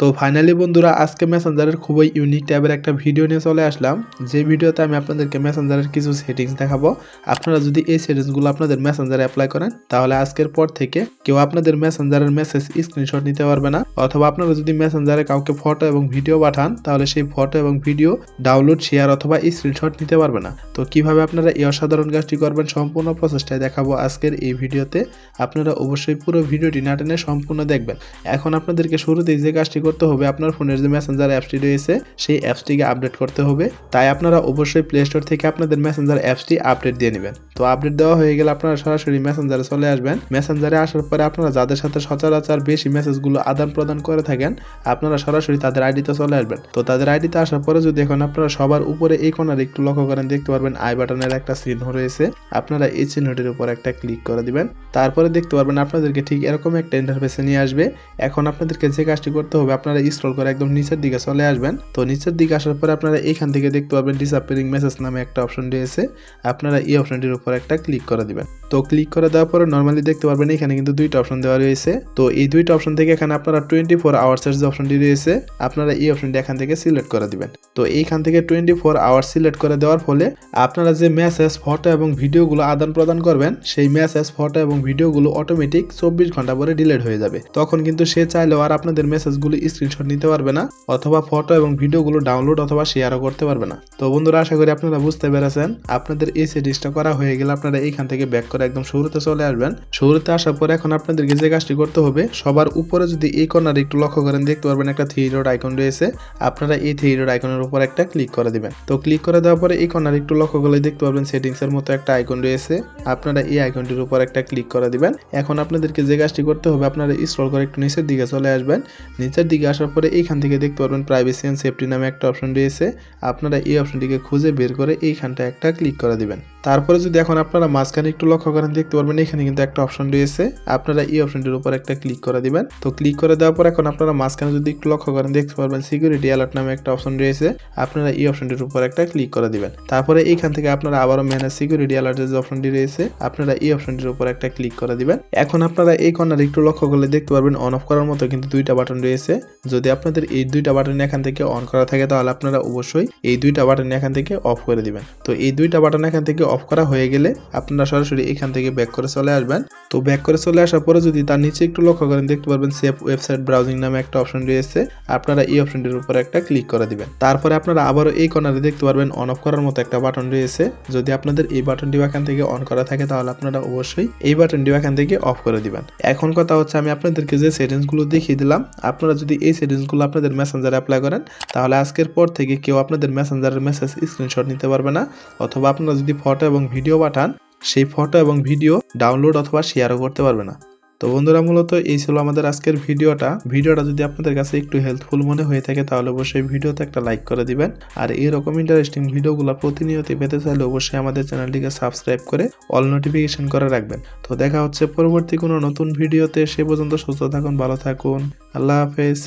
তো ফাইনালি বন্ধুরা, আজকে মেসেঞ্জারের খুবই ইউনিক টাইপের একটা ভিডিও নিয়ে চলে আসলাম। যে ভিডিওতে আমি আপনাদেরকে মেসেঞ্জারের কিছু সেটিংস দেখাবো। আপনারা যদি এই সেটিংসগুলো আপনাদের মেসেঞ্জারে অ্যাপ্লাই করেন, তাহলে আজকের পর থেকে কেউ আপনাদের মেসেঞ্জারের মেসেজ স্ক্রিনশট নিতে পারবে না। অথবা আপনারা যদি মেসেঞ্জারে কাউকে ফটো এবং ভিডিও পাঠান, তাহলে সেই ফটো এবং ভিডিও ডাউনলোড শেয়ার অথবা স্ক্রিনশট নিতে পারবে না। তো কীভাবে আপনারা এই অসাধারণ কাজটি করবেন সম্পূর্ণ প্রচেষ্টায় দেখাবো আজকের এই ভিডিওতে আপনারা অবশ্যই পুরো ভিডিওটি না টেনে সম্পূর্ণ দেখবেন। এখন আপনাদেরকে শুরুতেই যে কাজটি করতে হবে আপনার ফোনের যে মেসেঞ্জার অ্যাপসটি রয়েছে, সেই অ্যাপসটিকে আপডেট করতে হবে। তাই আপনারা অবশ্যই প্লে স্টোর থেকে আপনাদের মেসেঞ্জার অ্যাপসটি আপডেট দিয়ে নেবেন। তো আপডেট দেওয়া হয়ে গেলে আপনারা সরাসরি মেসেঞ্জারে চলে আসবেন। মেসেঞ্জারে আসার পরে আপনারা যাদের সাথে সচরাচর বেশি মেসেজগুলো আদান প্রদান করে থাকেন, আপনারা সরাসরি তাদের আইডিতে চলে আসবেন। তো তাদের আইডিতে আসার পরে যদি এখন আপনারা সবার উপরে এই কোনার একটু লক্ষ্য করেন, দেখতে পারবেন আই বাটনের একটা চিহ্ন রয়েছে। আপনারা এই চিহ্নটির উপর একটা ক্লিক করে দিবেন। তারপরে দেখতে পারবেন আপনাদেরকে ঠিক এরকম একটা ইন্টারফেসে নিয়ে আসবে। এখন আপনাদেরকে যে কাজটি করতে হবে আপনারা স্ক্রল করে একদম নিচের দিকে চলে আসবেন। তো নিচের দিকে আসার পরে আপনারা এখান থেকে দেখতে পারবেন ডিসঅ্যাপিয়ারিং মেসেজ নামে একটা অপশন রয়েছে। আপনারা এই অপশনটির উপর একটা ক্লিক করে দিবেন। তো ক্লিক করে দেওয়ার পরে নর্মালি দেখতে পারবেন এখানে কিন্তু দুইটা অপশন দেওয়া রয়েছে। তো এই দুইটা অপশন থেকে এখানে আপনারা টোয়েন্টি ফোর আওয়ার্সের যে অপশনটি রয়েছে, আপনারা এই অপশনটি এখান থেকে সিলেক্ট করে দিবেন। তো এইখান থেকে টোয়েন্টি ফোর আওয়ার্স সিলেক্ট করে দেওয়ার ফলে আপনারা যে মেসেজ ফটো এবং ভিডিওগুলো আদান প্রদান করবেন, সেই মেসেজ ফটো এবং ভিডিওগুলো অটোমেটিক চব্বিশ ঘণ্টা পরে ডিলেট হয়ে যাবে। তখন কিন্তু সে চাইলেও আর আপনাদের মেসেজগুলো স্ক্রিনশট নিতে পারবে না, অথবা ফটো এবং ভিডিওগুলো ডাউনলোড অথবা শেয়ারও করতে পারবে না। তো বন্ধুরা, আশা করি আপনারা বুঝতে পেরেছেন। আপনাদের এই সেটিংসটা করা হয়ে গেলে আপনারা এইখান থেকে ব্যাক করে একদম শুরুতে চলে আসবেন। শুরুতে আসার পরে এখন আপনাদেরকে যে কাজটি করতে হবে, সবার উপরে যদি এই কর্নার একটু লক্ষ্য করেন, দেখতে পারবেন একটা থ্রি ডট আইকন রয়েছে। আপনারা এই থ্রি ডট আইকনের উপর একটা ক্লিক করে দিবেন। তো ক্লিক করে দেওয়ার পরে এই কর্নার একটু লক্ষ্য করলে দেখতে পারবেন সেটিংস এর মতো একটা আইকন রয়েছে। আপনারা এই আইকনটির উপর একটা ক্লিক করে দিবেন। এখন আপনাদেরকে যে কাজটি করতে হবে, আপনারা স্ক্রল করে একটু নিচের দিকে চলে আসবেন। নিচের দিকে আসার পরে এইখান থেকে দেখতে পারবেন প্রাইভেসি অ্যান্ড সেফটি নামে একটা অপশন রয়েছে। আপনারা এই অপশনটিকে খুঁজে বের করে এইখানটা একটা ক্লিক করে দিবেন। তারপরে যদি এখন আপনারা মাঝখানে একটু লক্ষ্য করেন, দেখতে পারবেন এখানে কিন্তু একটা অপশন রয়েছে। আপনারা এই অপশনটির উপর একটা ক্লিক করে দিবেন। তো ক্লিক করে দেওয়ার পর এখন আপনারা মাঝখানে যদি একটু লক্ষ্য করেন, দেখতে পারবেন সিকিউরিটি অ্যালার্ট নামে একটা অপশন রয়েছে। আপনারা এই অপশনটির উপর একটা ক্লিক করে দিবেন। তারপরে এইখান থেকে আপনারা আবারও ম্যানেজ সিকিউরিটি অ্যালার্টের যে অপশনটি রয়েছে, আপনারা এই অপশনটির উপর একটা ক্লিক করে দিবেন। এখন আপনারা এই কর্নারে একটু লক্ষ্য করলে দেখতে পারবেন অন অফ করার মতো কিন্তু দুইটা বাটন রয়েছে। যদি আপনাদের এই দুইটা বাটন এখান থেকে অন করা থাকে, তাহলে আপনারা অবশ্যই এই দুইটা বাটন এখান থেকে অফ করে দিবেন। তো এই দুইটা বাটন এখান থেকে অফ করা হয়ে গেলে আপনারা সরাসরি এখান থেকে ব্যাক করে চলে আসবেন। তো ব্যাক করে চলে আসার পরে যদি তার নিচে একটু লক্ষ্য করেন, দেখতে পারবেন সেফ ওয়েবসাইট ব্রাউজিং নামে একটা অপশন রয়েছে। আপনারা এই অপশনটির উপর একটা ক্লিক করে দিবেন। তারপরে আপনারা আবারও এই কর্নারে দেখতে পারবেন অন অফ করার মতো একটা বাটন রয়েছে। যদি আপনাদের এই বাটনটি এখান থেকে অন করা থাকে, তাহলে আপনারা অবশ্যই এই বাটনটি এখান থেকে অফ করে দিবেন। এখন কথা হচ্ছে, আমি আপনাদেরকে যে সেটিংসগুলো দেখিয়ে দিলাম, আপনারা যদি এই সেটিংসগুলো আপনাদের মেসেঞ্জারে অ্যাপ্লাই করেন, তাহলে আজকের পর থেকে কেউ আপনাদের মেসেঞ্জারের মেসেজ স্ক্রিনশট নিতে পারবে না। অথবা আপনারা যদি ফটো এবং ভিডিও পাঠান, সেই ফটো এবং ভিডিও ডাউনলোড অথবা শেয়ারও করতে পারবে না। তো বন্ধুরা, মূলত এই ছিল আমাদের আজকের ভিডিওটা। ভিডিওটা যদি আপনাদের কাছে একটু হেল্পফুল মনে হয়ে থাকে, তাহলে অবশ্যই ভিডিওতে একটা লাইক করে দিবেন। আর এরকম ইন্টারেস্টিং ভিডিওগুলো প্রতিনিয়ত পেতে চাইলে অবশ্যই আমাদের চ্যানেলটিকে সাবস্ক্রাইব করে অল নোটিফিকেশন করে রাখবেন। তো দেখা হচ্ছে পরবর্তী কোনো নতুন ভিডিওতে। সে পর্যন্ত সুস্থ থাকুন, ভালো থাকুন। আল্লাহ হাফেজ।